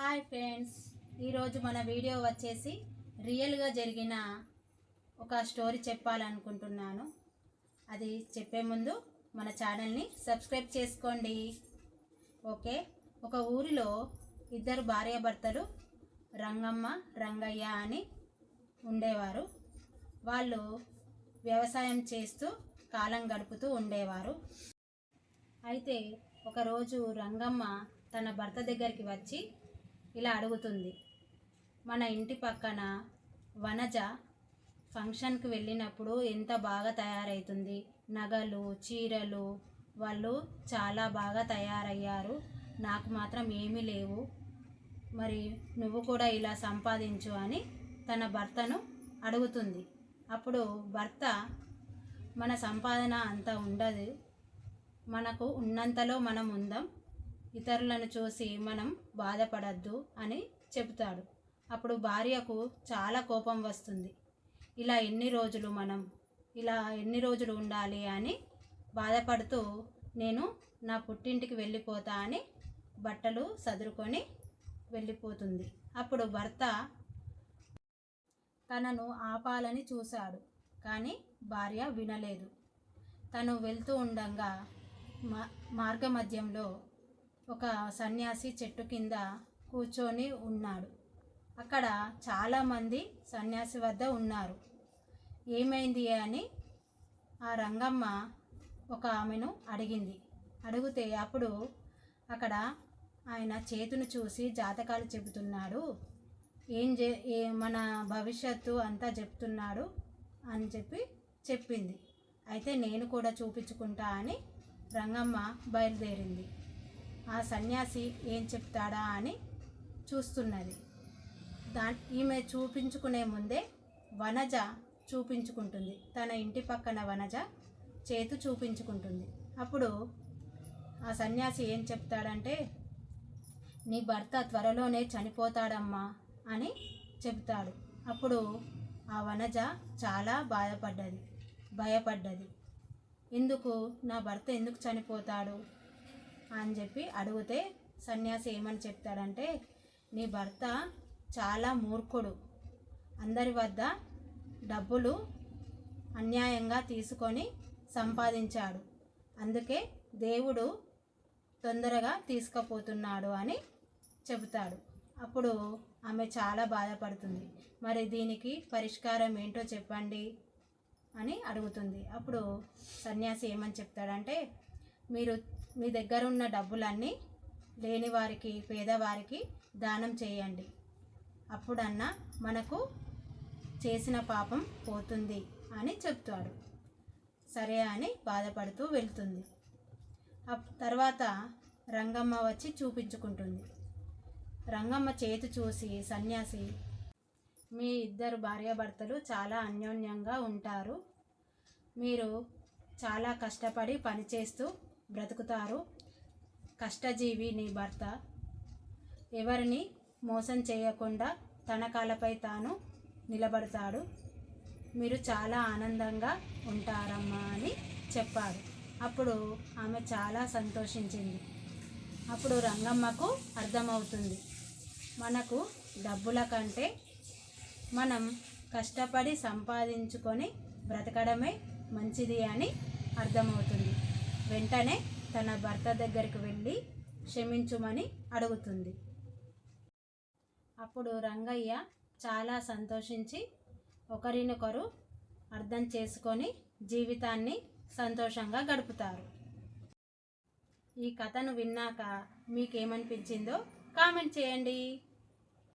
Hi friends. ఈరోజు మన video వచ్చేసి రియల్గా జరిగిన ఒక స్టోరీ చెప్పాలనుకుంటున్నాను. అది చెప్పే ముందు మన ఛానల్ని సబ్స్క్రైబ్ చేసుకోండి. ఓకే? ఒక ఊరిలో ఇద్దరు భార్యాభర్తలు రంగమ్మ రంగయ్య అని ఉండేవారు. వాళ్ళు వ్యవసాయం చేస్తూ కాలం గడుపుతూ ఉండేవారు. అయితే ఒకరోజు రంగమ్మ తన భర్త దగ్గరికి వచ్చి ఇలా అడుగుతుంది. మన ఇంటి పక్కన వనజ ఫంక్షన్కి వెళ్ళినప్పుడు ఎంత బాగా తయారవుతుంది నగలు చీరలు వాళ్ళు చాలా బాగా తయారయ్యారు. నాకు మాత్రం ఏమీ లేవు. మరి నువ్వు కూడా ఇలా సంపాదించు అని తన భర్తను అడుగుతుంది. అప్పుడు భర్త మన సంపాదన అంత ఉండదు. మనకు ఉన్నంతలో మనం ఉందాం. ఇతరులను చూసి మనం బాధపడద్దు అని చెబుతాడు. అప్పుడు భార్యకు చాలా కోపం వస్తుంది. ఇలా ఎన్ని రోజులు మనం ఇలా ఎన్ని రోజులు ఉండాలి అని బాధపడుతూ నేను నా పుట్టింటికి వెళ్ళిపోతా అని బట్టలు సదురుకొని వెళ్ళిపోతుంది. అప్పుడు భర్త తనను ఆపాలని చూశాడు కానీ భార్య వినలేదు. తను వెళ్తూ ఉండగా మా మార్గ మధ్యంలో ఒక సన్యాసి చెట్టు కింద కూర్చొని ఉన్నాడు. అక్కడ చాలామంది సన్యాసి వద్ద ఉన్నారు. ఏమైంది అని ఆ రంగమ్మ ఒక ఆమెను అడిగింది. అడిగితే అప్పుడు అక్కడ ఆయన చేతును చూసి జాతకాలు చెబుతున్నాడు. ఏం చే మన భవిష్యత్తు అంతా చెప్తున్నాడు అని చెప్పి చెప్పింది. అయితే నేను కూడా చూపించుకుంటా అని రంగమ్మ బయలుదేరింది. ఆ సన్యాసి ఏం చెప్తాడా అని చూస్తున్నది. దా ఈమె చూపించుకునే ముందే వనజ చూపించుకుంటుంది. తన ఇంటి పక్కన వనజ చేతు చూపించుకుంటుంది. అప్పుడు ఆ సన్యాసి ఏం చెప్తాడంటే నీ భర్త త్వరలోనే చనిపోతాడమ్మా అని చెప్తాడు అప్పుడు ఆ వనజ చాలా బాధపడ్డది భయపడ్డది. ఎందుకు? నా భర్త ఎందుకు చనిపోతాడు? అని చెప్పి అడిగితే సన్యాసి ఏమని చెప్తాడంటే నీ భర్త చాలా మూర్ఖుడు. అందరి వద్ద డబ్బులు అన్యాయంగా తీసుకొని సంపాదించాడు. అందుకే దేవుడు తొందరగా తీసుకుపోతున్నాడు అని చెబుతాడు. అప్పుడు ఆమె చాలా బాధపడుతుంది. మరి దీనికి పరిష్కారం ఏంటో చెప్పండి అని అడుగుతుంది. అప్పుడు సన్యాసి ఏమని చెప్తాడంటే మీరు మీ దగ్గర ఉన్న డబ్బులన్నీ లేని వారికి పేదవారికి దానం చేయండి. అప్పుడన్నా మనకు చేసిన పాపం పోతుంది అని చెప్తాడు. సరే అని బాధపడుతూ వెళ్తుంది. అప్- తర్వాత రంగమ్మ వచ్చి చూపించుకుంటుంది. రంగమ్మ చేతి చూసి సన్యాసి మీ ఇద్దరు భార్యాభర్తలు చాలా అన్యోన్యంగా ఉంటారు. మీరు చాలా కష్టపడి పనిచేస్తూ బ్రతుకుతారు. కష్టజీవి నీ భర్త. ఎవరిని మోసం చేయకుండా తన కాలపై తాను నిలబడతాడు. మీరు చాలా ఆనందంగా ఉంటారమ్మా అని చెప్పాడు. అప్పుడు ఆమె చాలా సంతోషించింది. అప్పుడు రంగమ్మకు అర్థమవుతుంది. మనకు డబ్బుల కంటే మనం కష్టపడి సంపాదించుకొని బ్రతకడమే మంచిది అని అర్థమవుతుంది. వెంటనే తన భర్త దగ్గరికి వెళ్ళి క్షమించుమని అడుగుతుంది. అప్పుడు రంగయ్య చాలా సంతోషించి ఒకరినొకరు అర్థం చేసుకొని జీవితాన్ని సంతోషంగా గడుపుతారు. ఈ కథను విన్నాక మీకేమనిపించిందో కామెంట్ చేయండి.